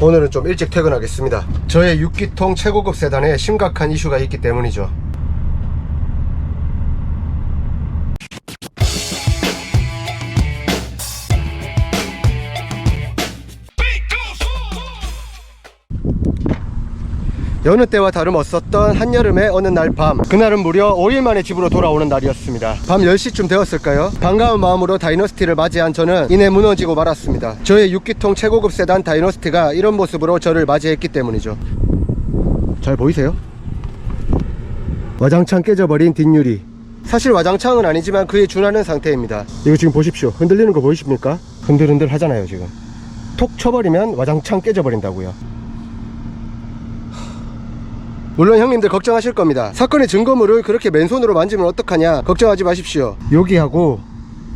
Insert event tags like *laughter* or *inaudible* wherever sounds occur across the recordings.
오늘은 좀 일찍 퇴근하겠습니다. 저의 6기통 최고급 세단에 심각한 이슈가 있기 때문이죠. 여느 때와 다름없었던 한여름의 어느 날 밤 그날은 무려 5일 만에 집으로 돌아오는 날이었습니다. 밤 10시쯤 되었을까요? 반가운 마음으로 다이너스티를 맞이한 저는 이내 무너지고 말았습니다. 저의 6기통 최고급 세단 다이너스티가 이런 모습으로 저를 맞이했기 때문이죠. 잘 보이세요? 와장창 깨져버린 뒷유리. 사실 와장창은 아니지만 그에 준하는 상태입니다. 이거 지금 보십시오. 흔들리는 거 보이십니까? 흔들흔들 하잖아요 지금. 톡 쳐버리면 와장창 깨져버린다고요 물론 형님들 걱정하실 겁니다. 사건의 증거물을 그렇게 맨손으로 만지면 어떡하냐. 걱정하지 마십시오. 여기하고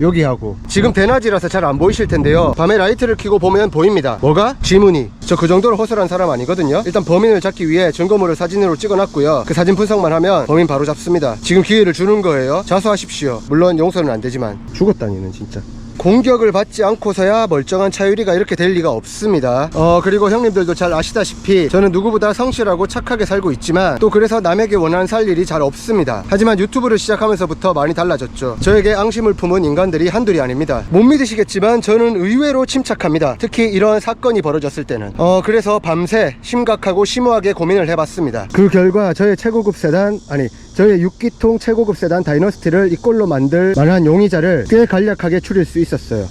여기하고. 지금 대낮이라서 잘 안 보이실 텐데요. 밤에 라이트를 켜고 보면 보입니다. 뭐가? 지문이. 저 그 정도로 허술한 사람 아니거든요. 일단 범인을 잡기 위해 증거물을 사진으로 찍어놨고요. 그 사진 분석만 하면 범인 바로 잡습니다. 지금 기회를 주는 거예요. 자수하십시오. 물론 용서는 안 되지만. 죽었다니는 진짜 공격을 받지 않고서야 멀쩡한 차 유리가 이렇게 될 리가 없습니다. 어, 그리고 형님들도 잘 아시다시피 저는 누구보다 성실하고 착하게 살고 있지만 또 그래서 남에게 원하는 살 일이 잘 없습니다. 하지만 유튜브를 시작하면서부터 많이 달라졌죠. 저에게 앙심을 품은 인간들이 한둘이 아닙니다. 못 믿으시겠지만 저는 의외로 침착합니다. 특히 이런 사건이 벌어졌을 때는. 어, 그래서 밤새 심각하고 심오하게 고민을 해봤습니다. 그 결과 저의 최고급 세단, 아니, 저의 6기통 최고급 세단 다이너스티를 이꼴로 만들 만한 용의자를 꽤 간략하게 추릴 수 있었어요.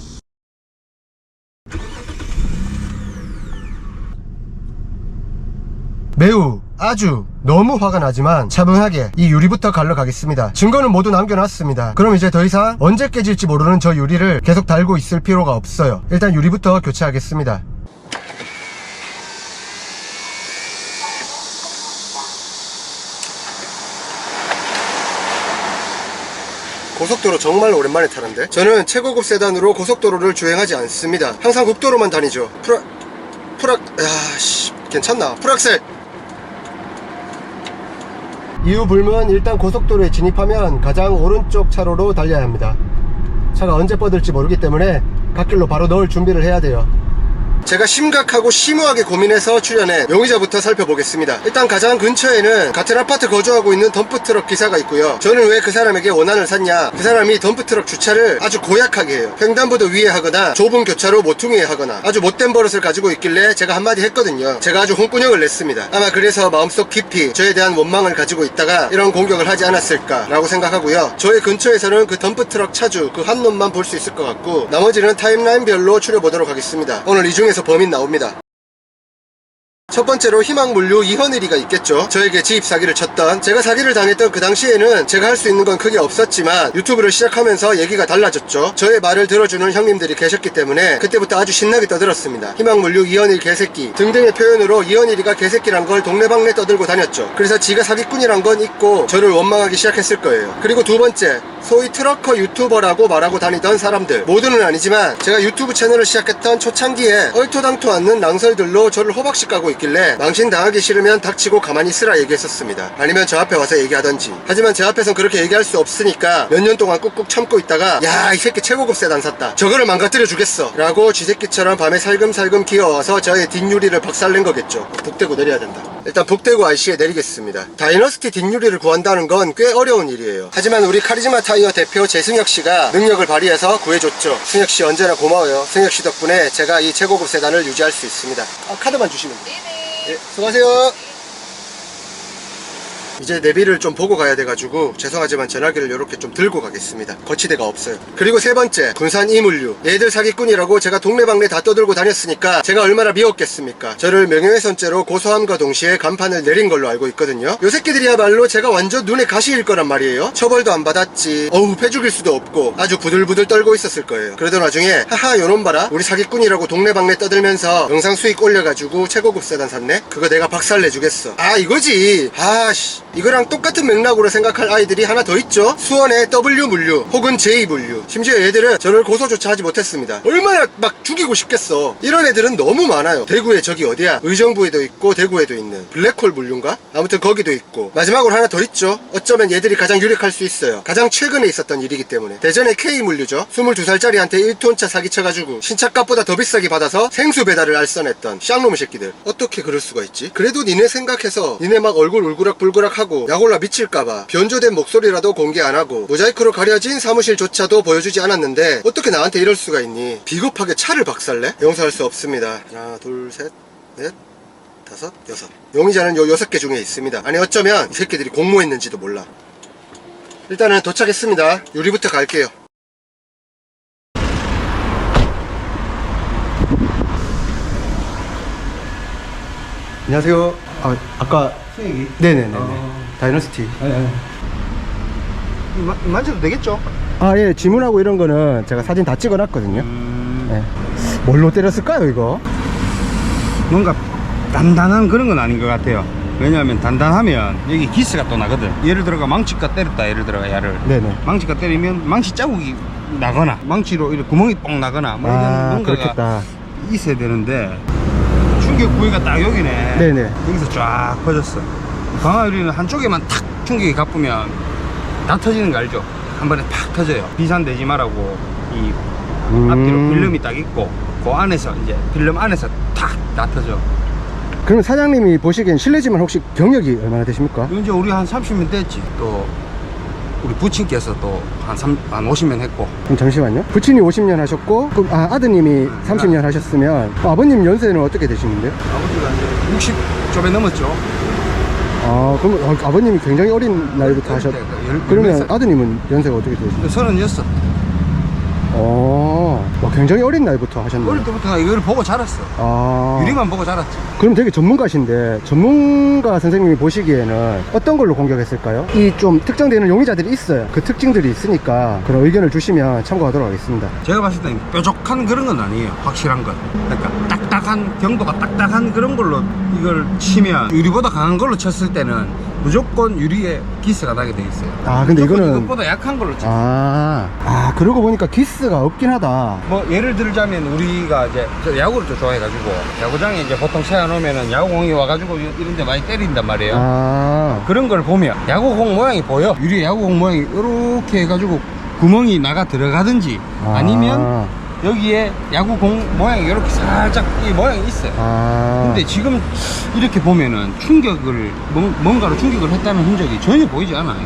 매우 아주 너무 화가 나지만 차분하게 이 유리부터 갈러 가겠습니다. 증거는 모두 남겨놨습니다. 그럼 이제 더 이상 언제 깨질지 모르는 저 유리를 계속 달고 있을 필요가 없어요. 일단 유리부터 교체하겠습니다. 고속도로 정말 오랜만에 타는데? 저는 최고급 세단으로 고속도로를 주행하지 않습니다. 항상 국도로만 다니죠. 프라 프락 야씨 괜찮나? 프락셀! 이유 불문 일단 고속도로에 진입하면 가장 오른쪽 차로로 달려야 합니다. 차가 언제 뻗을지 모르기 때문에 갓길로 바로 넣을 준비를 해야 돼요 제가 심각하고 심오하게 고민해서 출연해 용의자부터 살펴보겠습니다. 일단 가장 근처에는 같은 아파트 거주하고 있는 덤프트럭 기사가 있고요. 저는 왜 그 사람에게 원한을 샀냐? 그 사람이 덤프트럭 주차를 아주 고약하게 해요. 횡단보도 위에 하거나 좁은 교차로 모퉁이에 하거나 아주 못된 버릇을 가지고 있길래 제가 한마디 했거든요. 제가 아주 홍군형을 냈습니다. 아마 그래서 마음속 깊이 저에 대한 원망을 가지고 있다가 이런 공격을 하지 않았을까라고 생각하고요. 저의 근처에서는 그 덤프트럭 차주 그 한 놈만 볼 수 있을 것 같고 나머지는 타임라인별로 추려보도록 하겠습니다. 오늘 이 중에 서 범인 나옵니다. 첫 번째로 희망물류 이현일이가 있겠죠. 저에게 지입 사기를 쳤던 제가 사기를 당했던 그 당시에는 제가 할 수 있는 건 크게 없었지만 유튜브를 시작하면서 얘기가 달라졌죠. 저의 말을 들어주는 형님들이 계셨기 때문에 그때부터 아주 신나게 떠들었습니다. 희망물류 이현일 개새끼 등등의 표현으로 이현일이가 개새끼란 걸 동네방네 떠들고 다녔죠. 그래서 지가 사기꾼이란 건 있고 저를 원망하기 시작했을 거예요. 그리고 두 번째 소위 트럭커 유튜버라고 말하고 다니던 사람들 모두는 아니지만 제가 유튜브 채널을 시작했던 초창기에 얼토당토 않는 낭설들로 저를 호박씩 까고 있 길래 망신 당하기 싫으면 닥치고 가만히 있으라 얘기했었습니다 아니면 저 앞에 와서 얘기하던지 하지만 제 앞에선 그렇게 얘기할 수 없으니까 몇 년 동안 꾹꾹 참고 있다가 야 이 새끼 최고급 세단 샀다 저거를 망가뜨려 주겠어 라고 쥐새끼처럼 밤에 살금살금 기어와서 저의 뒷유리를 박살낸 거겠죠 북대고 내려야 된다 일단 북대구 IC에 내리겠습니다. 다이너스티 뒷유리를 구한다는 건 꽤 어려운 일이에요. 하지만 우리 카리즈마 타이어 대표 재승혁 씨가 능력을 발휘해서 구해줬죠. 승혁 씨 언제나 고마워요. 승혁 씨 덕분에 제가 이 최고급 세단을 유지할 수 있습니다. 아, 카드만 주시면 돼요. 네, 수고하세요. 이제 내비를 좀 보고 가야 돼가지고 죄송하지만 전화기를 이렇게 좀 들고 가겠습니다. 거치대가 없어요. 그리고 세 번째 군산 이물류. 얘들 사기꾼이라고 제가 동네방네 다 떠들고 다녔으니까 제가 얼마나 미웠겠습니까? 저를 명예훼손죄로 고소함과 동시에 간판을 내린 걸로 알고 있거든요. 요 새끼들이야말로 제가 완전 눈에 가시일 거란 말이에요. 처벌도 안 받았지. 어우 패 죽일 수도 없고 아주 부들부들 떨고 있었을 거예요. 그러던 와중에 하하 요놈 봐라. 우리 사기꾼이라고 동네방네 떠들면서 영상 수익 올려가지고 최고급 세단 샀네? 그거 내가 박살 내주겠어. 아 이거지. 아씨 이거랑 똑같은 맥락으로 생각할 아이들이 하나 더 있죠. 수원의 W 물류 혹은 J 물류. 심지어 얘들은 저를 고소조차 하지 못했습니다. 얼마나 막 죽이고 싶겠어. 이런 애들은 너무 많아요. 대구에 저기 어디야? 의정부에도 있고 대구에도 있는 블랙홀 물류인가? 아무튼 거기도 있고. 마지막으로 하나 더 있죠. 어쩌면 얘들이 가장 유력할 수 있어요. 가장 최근에 있었던 일이기 때문에. 대전의 K 물류죠. 22살짜리한테 1톤차 사기쳐가지고 신차값보다 더 비싸게 받아서 생수 배달을 알선했던 쌍놈의 새끼들. 어떻게 그럴 수가 있지? 그래도 니네 생각해서 니네 막 얼굴 울그락불그락 하고 약올라 미칠까봐 변조된 목소리라도 공개 안 하고 모자이크로 가려진 사무실조차도 보여주지 않았는데 어떻게 나한테 이럴 수가 있니? 비겁하게 차를 박살내? 용서할 수 없습니다 하나 둘셋넷 다섯 여섯 용의자는 요 여섯 개 중에 있습니다 아니 어쩌면 이 새끼들이 공모했는지도 몰라 일단은 도착했습니다 유리부터 갈게요 안녕하세요 아, 아까 수익이? 네네네 어. 다이너스티 예, 예. 마, 만져도 되겠죠? 아 예 지문하고 이런 거는 제가 사진 다 찍어놨거든요 음, 네. 뭘로 때렸을까요 이거? 뭔가 단단한 그런 건 아닌 것 같아요. 왜냐하면 단단하면 여기 기스가 또 나거든. 예를 들어가 망치가 때렸다. 예를 들어가 야를. 네네 망치가 때리면 망치 자국이 나거나 망치로 이렇게 구멍이 뻥 나거나 뭐 이런 아 뭔가가 그렇겠다 있어야 되는데 충격 부위가 딱 여기네. 네네 여기서 쫙 퍼졌어. 광화유리는 한쪽에만 탁 충격이 가쁘면 다 터지는 거 알죠? 한 번에 팍 터져요. 비산되지 말라고 이 음. 앞뒤로 필름이 딱 있고 그 안에서 이제 필름 안에서 탁 다 터져. 그러면 사장님이 보시기엔 실례지만 혹시 경력이 얼마나 되십니까? 이제 우리 한 30년 됐지. 또 우리 부친께서 또한 한 50년 했고 그럼 잠시만요 부친이 50년 하셨고 그럼 아, 아드님이 30년 하셨으면 어, 아버님 연세는 어떻게 되시는데요? 아버지가 이제 60 좀에 넘었죠. 아 그럼 아, 아버님이 굉장히 어린 나이부터 하셨 그러면 아드님은 연세가 어떻게 되시나요? 36. 어 와, 굉장히 어린 나이부터 하셨네요 어릴 때부터 나 이걸 보고 자랐어. 아 유리만 보고 자랐지. 그럼 되게 전문가신데 전문가 선생님이 보시기에는 어떤 걸로 공격했을까요? 이 좀 특정되는 용의자들이 있어요 그 특징들이 있으니까 그런 의견을 주시면 참고하도록 하겠습니다 제가 봤을 때 뾰족한 그런 건 아니에요. 확실한 건. 그러니까 딱딱한 경도가 딱딱한 그런 걸로 이걸 치면 유리보다 강한 걸로 쳤을 때는 무조건 유리에 기스가 나게 돼 있어요. 아 근데 이거는 이것보다 약한 걸로 쳐. 아, 아 그러고 보니까 기스가 없긴 하다 뭐 예를 들자면 우리가 이제 저 야구를 좀 좋아해가지고 야구장에 이제 보통 세워놓으면은 야구공이 와가지고 이- 이런데 많이 때린단 말이에요. 아 그런 걸 보면 야구공 모양이 보여. 유리 야구공 모양이 이렇게 해가지고 구멍이 나가 들어가든지 아. 아니면 여기에 야구공 모양이 이렇게 살짝 이 모양이 있어요. 아 근데 지금 이렇게 보면은 충격을 뭔- 뭔가로 충격을 했다는 흔적이 전혀 보이지 않아요.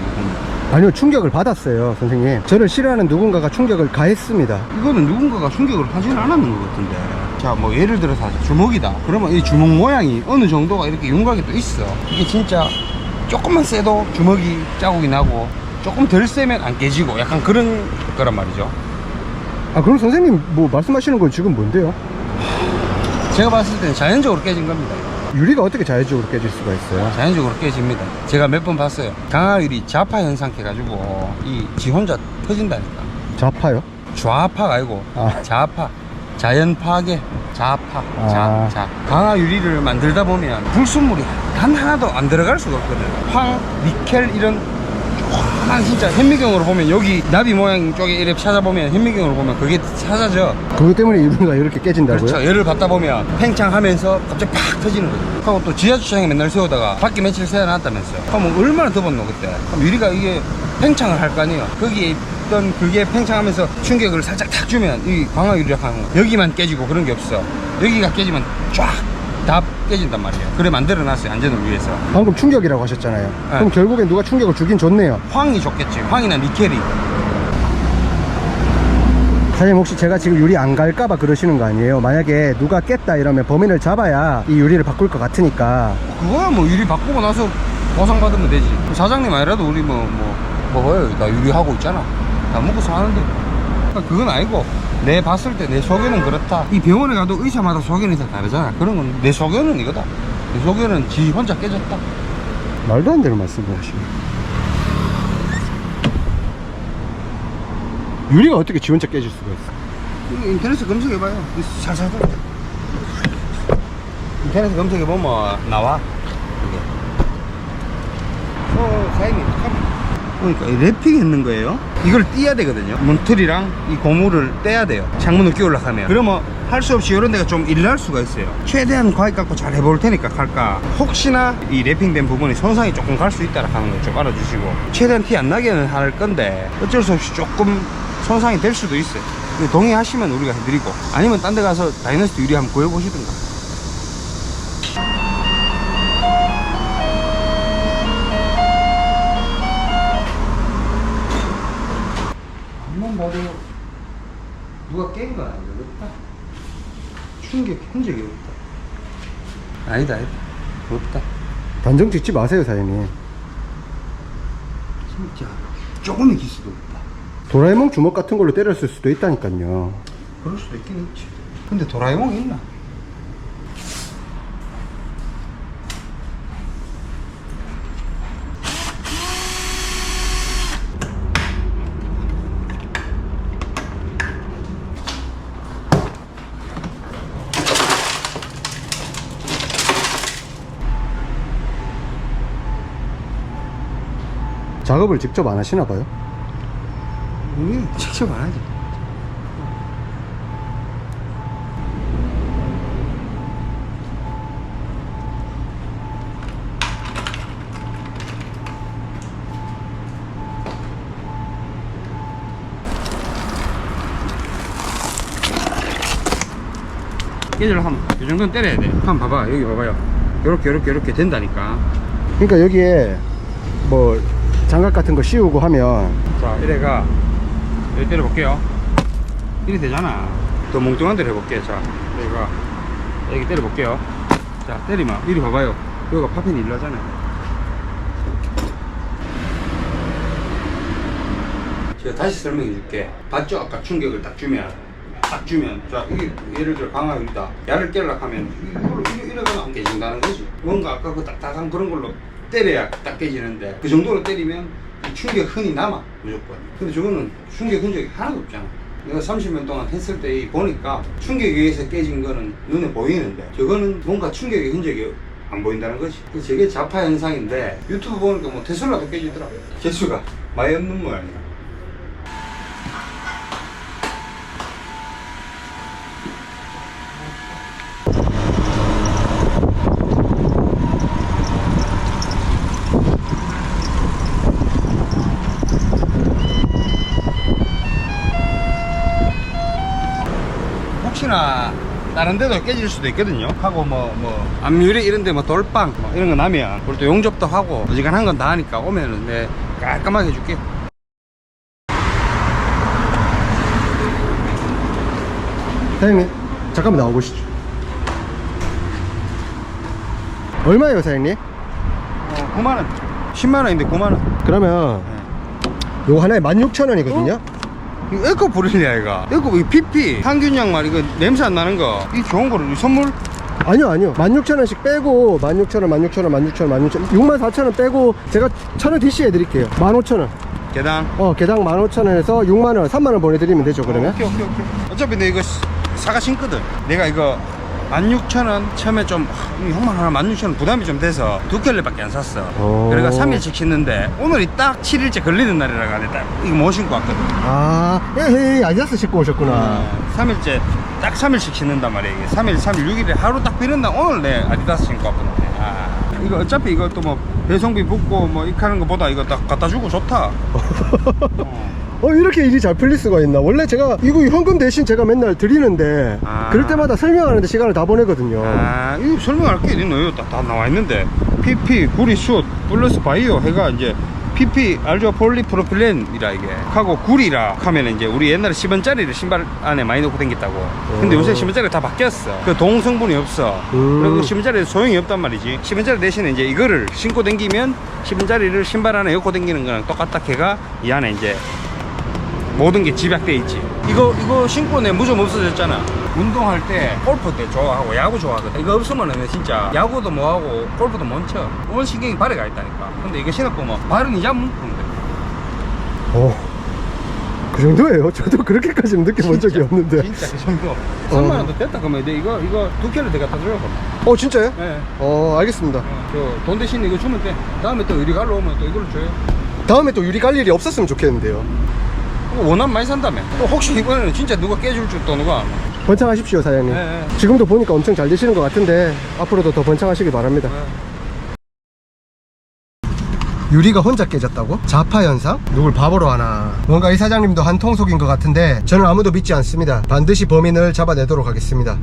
아니요 충격을 받았어요 선생님 저를 싫어하는 누군가가 충격을 가했습니다 이거는 누군가가 충격을 하지는 않았는 것 같은데. 자, 뭐 예를 들어서 주먹이다. 그러면 이 주먹 모양이 어느 정도가 이렇게 윤곽이 또 있어. 이게 진짜 조금만 세도 주먹이 자국이 나고 조금 덜 세면 안 깨지고 약간 그런 거란 말이죠. 아 그럼 선생님 뭐 말씀하시는 건 지금 뭔데요? 제가 봤을 때는 자연적으로 깨진 겁니다. 유리가 어떻게 자연적으로 깨질 수가 있어요? 자연적으로 깨집니다. 제가 몇 번 봤어요. 강화유리 좌파 현상 해가지고 이 지 혼자 터진다니까. 좌파요? 좌파가 아니고 아. 좌파. 자연 파괴, 좌파, 아. 자, 자. 강화 유리를 만들다 보면 불순물이 단 하나도 안 들어갈 수가 없거든. 황, 니켈 이런 조그만 진짜 현미경으로 보면 여기 나비 모양 쪽에 이렇게 찾아보면 현미경으로 보면 그게 찾아져. 그것 때문에 유리가 이렇게 깨진다고요? 그렇죠. 열을 받다 보면 팽창하면서 갑자기 팍 터지는 거죠. 하고 또 지하주차장에 맨날 세우다가 밖에 며칠 세워놨다면서요. 그러면 얼마나 더웠노 그때. 그럼 유리가 이게 팽창을 할 거 아니에요. 거기에 있던 그게 팽창하면서 충격을 살짝 탁 주면 이 광화 유리라 하는 거. 여기만 깨지고 그런 게 없어. 여기가 깨지면 쫙 다 깨진단 말이에요. 그래 만들어놨어요. 안전을 위해서. 방금 충격이라고 하셨잖아요 네. 그럼 결국엔 누가 충격을 주긴 줬네요 황이 좋겠지. 황이나 니켈이. 사장님 혹시 제가 지금 유리 안 갈까봐 그러시는 거 아니에요? 만약에 누가 깼다 이러면 범인을 잡아야 이 유리를 바꿀 것 같으니까 그거야 뭐 유리 바꾸고 나서 보상받으면 되지 사장님 아니라도 우리 뭐, 뭐 먹어요 나 유리하고 있잖아 다 먹고 사는데 그건 아니고 내 봤을 때 내 소견은 그렇다. 이 병원에 가도 의사마다 소견이 다 다르잖아. 그런 건 내 소견은 이거다. 내 소견은 지 혼자 깨졌다. 말도 안 되는 말씀을 하시네. 유리가 어떻게 지 혼자 깨질 수가 있어? 인터넷에 검색해봐요. 살살 들 인터넷에 검색해보면 나와. 이게. 어, 사장님, 이 랩핑 있는 거예요. 이걸 띄야 되거든요. 문틀이랑 이 고무를 떼야 돼요. 창문을 끼우려 하면. 그러면 할 수 없이 이런 데가 좀 일날 수가 있어요. 최대한 과익 갖고 잘 해볼 테니까 갈까. 혹시나 이 랩핑된 부분이 손상이 조금 갈 수 있다라 하는 거좀 알아주시고. 최대한 티 안 나게는 할 건데 어쩔 수 없이 조금 손상이 될 수도 있어요. 동의하시면 우리가 해드리고 아니면 딴 데 가서 다이너스티 유리 한번 구해보시든가. 충격 흔적이 없다. 아니다, 아니다. 없다. 단정 짓지 마세요, 사장님. 진짜 조금의 기수도 없다. 도라에몽 주먹 같은 걸로 때렸을 수도 있다니까요. 그럴 수도 있긴 있지. 근데 도라에몽 있나? 작업을 직접 안 하시나 봐요? 우리 직접 안 하지. 깨질 하면 이 정도는 때려야 돼. 한번 봐봐 여기 봐봐요. 요렇게 요렇게 요렇게 된다니까. 그러니까 여기에 뭐 장갑 같은 거 씌우고 하면 자, 이래가 여기 때려볼게요. 이리 되잖아. 더 몽뚱한 대로 해볼게. 자, 여기가 여기 때려볼게요. 자, 때리면 이리 봐봐요. 여기가 파편이 일나잖아요. 제가 다시 설명해 줄게. 봤죠? 아까 충격을 딱 주면 딱 주면 자 이게 예를 들어 방아율이다. 야를 깨려고 하면 이걸로 이래- 이래 가면 안 깨진다는 거지. 뭔가 아까 그 딱딱한 그런 걸로 때려야 딱 깨지는데 그 정도로 때리면 이 충격 흔이 남아 무조건. 근데 저거는 충격 흔적이 하나도 없잖아. 내가 30년 동안 했을 때이 보니까 충격에 의해서 깨진 거는 눈에 보이는데 저거는 뭔가 충격의 흔적이 안 보인다는 거지. 저게 자파 현상인데 유튜브 보니까 뭐 테슬라도 깨지더라. 개수가 많이 없는 모양이야. 혹시나 다른 데도 깨질 수도 있거든요. 하고 뭐, 뭐, 앞유리 이런 데 뭐 돌빵 뭐 이런 거 나면 우리 또 용접도 하고 어지간한 건 다 하니까 오면은 내 깔끔하게 해줄게. 사장님 잠깐만 나와보시죠. 얼마예요, 사장님? 어, 9만원. 10만원인데 9만원. 그러면 요거 하나에 16,000원이거든요. 이거 에코 브릴리아 이거. 에코 이 PP 항균 양말 이거 냄새 안 나는 거. 이 좋은 거를 이 선물 아니요, 아니요. 16,000원씩 빼고 16,000원, 16,000원, 16,000원, 16,000원, 64,000원 빼고 제가 1,000원 DC 해드릴게요. 15,000원. 개당. 어, 개당 15,000원에서 6만원, 3만원 보내드리면 되죠, 그러면? 오케이 오케이 오케이. 어차피 내가 이거 시- 사가 신거든. 내가 이거 16,000원 처음에 좀 형만 하나 16,000원 부담이 좀 돼서 두 켤레밖에 안 샀어. 오. 그래가 3일씩 신는데 오늘이 딱 7일째 걸리는 날이라 가네 딱 이거 못 신고 왔거든. 아, 에헤이, 아디다스 신고 오셨구나. 어, 3일째 딱 3일씩 신는단 말이야 이게 3일 3일 6일에 하루 딱 비는 날 오늘 내 아디다스 신고 왔거든. 아, 이거 어차피 또뭐 배송비 붙고 뭐 이렇게 하는 것보다 이거 딱 갖다 주고 좋다. *laughs* 어. 어, 이렇게 일이 잘 풀릴 수가 있나? 원래 제가 이거 현금 대신 제가 맨날 드리는데, 아. 그럴 때마다 설명하는데 시간을 다 보내거든요. 아, 이거 설명할 게 있노요. 다, 다 나와 있는데. PP, 구리, 숯, 플러스 바이오 해가 이제 PP, 알죠? 폴리프로필렌이라 이게. 하고 구리라 하면 이제 우리 옛날에 10원짜리를 신발 안에 많이 넣고 다녔다고. 근데 오. 요새 10원짜리 다 바뀌었어. 그 동성분이 없어. 음. 그리고 10원짜리 소용이 없단 말이지. 10원짜리 대신에 이제 이거를 신고 다니면 10원짜리를 신발 안에 넣고 다니는 거랑 똑같다 걔가 이 안에 이제 모든 게 집약돼 있지. 이거 이거 신고 내 무좀 없어졌잖아. 운동할 때 골프 때 좋아하고 야구 좋아하거든. 이거 없으면은 진짜 야구도 못 하고 골프도 못 쳐. 온 신경이 발에 가 있다니까. 근데 이거 신었고 뭐 발은 이자 뭉는데 어. 그 정도예요? 저도 그렇게까지는 느껴본 적이 없는데 진짜 그 정도 3만 원도 됐다 그러면 내 이거 이거 두 켤레 내가 다 주려고 어 진짜요? 예. 어 알겠습니다 저돈 대신 이거 주면 돼 다음에 또 의리 갈러 오면 또 이걸로 줘요 다음에 또 유리 갈 일이 없었으면 좋겠는데요 원하면 많이 산다며. 또 혹시 이번에는 진짜 누가 깨줄 줄또 누가 번창하십시오 사장님. 예, 예. 지금도 보니까 엄청 잘 되시는 것 같은데 앞으로도 더 번창하시길 바랍니다. 유리가 혼자 깨졌다고? 자파 현상? 누굴 바보로 하나? 뭔가 이 사장님도 한 통속인 것 같은데 저는 아무도 믿지 않습니다. 반드시 범인을 잡아내도록 하겠습니다